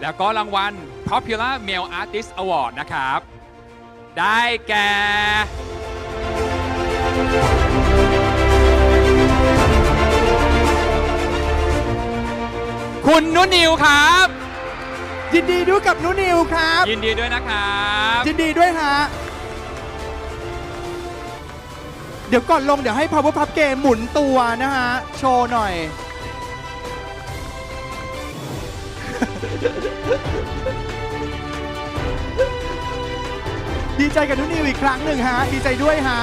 แล้วก็รางวัล Popular Male Artist Award นะครับ ได้แก่ คุณนุนิวครับ ยินดีด้วยกับนุนิวครับ ยินดีด้วยนะครับยินดีด้วยฮะ เดี๋ยวก่อนลงเดี๋ยวให้ Power Pub Game หมุนตัวนะฮะ โชว์หน่อย ดีใจกับนุนิวอีกครั้งหนึ่งฮะ ดีใจด้วยฮะ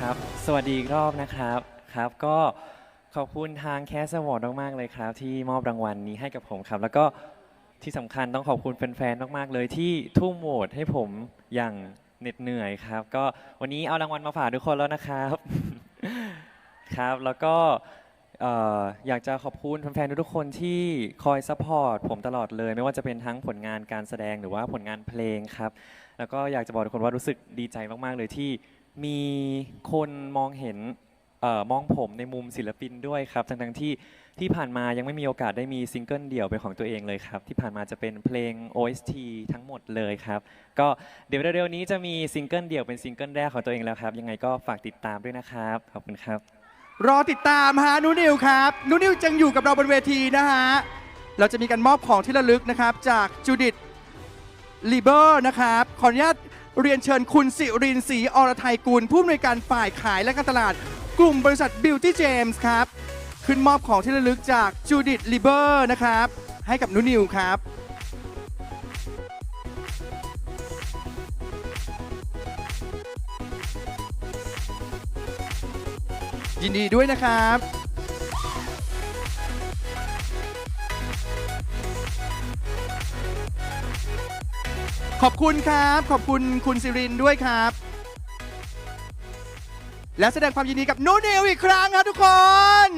ครับ สวัสดีอีกรอบนะครับครับ ก็ขอบคุณทางแคสวอร์ดมากๆเลยครับ ที่มอบรางวัลนี้ให้กับผมครับ แล้วก็ที่สำคัญต้องขอบคุณแฟนๆมากๆเลยที่ทุ่มโหวตให้ผมอย่าง เหน็ดเหนื่อยครับ ก็วันนี้เอารางวัลมาฝากทุกคนแล้วนะครับ ครับ แล้วก็เอ่ออยากจะขอบคุณแฟนๆทุกๆคนที่คอยซัพพอร์ตผมตลอดเลย ไม่ว่าจะเป็นทั้งผลงานการแสดงหรือว่าผลงานเพลงครับ แล้วก็อยากจะบอกทุกคนว่ารู้สึกดีใจมากๆเลยที่มีคนมองเห็น เอ่อมองผมในมุมศิลปินด้วยครับทั้งๆที่ที่ผ่านมายังไม่มีโอกาสได้มีซิงเกิลเดี่ยวเป็นของตัวเองเลยครับ ที่ผ่านมาจะเป็นเพลง OST ทั้งหมดเลยครับ ก็เดี๋ยวเร็วๆนี้จะมีซิงเกิลเดี่ยวเป็นซิงเกิลแรกของตัวเองแล้วครับ ยังไงก็ฝากติดตามด้วยนะครับ ขอบคุณครับ รอติดตามฮะนุนิวครับนุนิวจังอยู่กับเราบนเวทีนะฮะ เราจะมีการมอบของที่ระลึกนะครับ จากจูดิตลีเบอร์นะครับ ขออนุญาตเรียนเชิญคุณสิรินศรีอรไทยกุลผู้อำนวยการฝ่ายขายและการตลาด กลุ่มบริษัท Beauty James ครับ ขึ้นมอบของที่ระลึกจากจูดิตลีเบอร์นะครับ ให้กับนุนิวครับ ยินดีด้วยนะครับขอบคุณครับ ขอบคุณคุณสิรินด้วยครับ และแสดงความยินดีกับนูนิวอีกครั้งครับทุกคน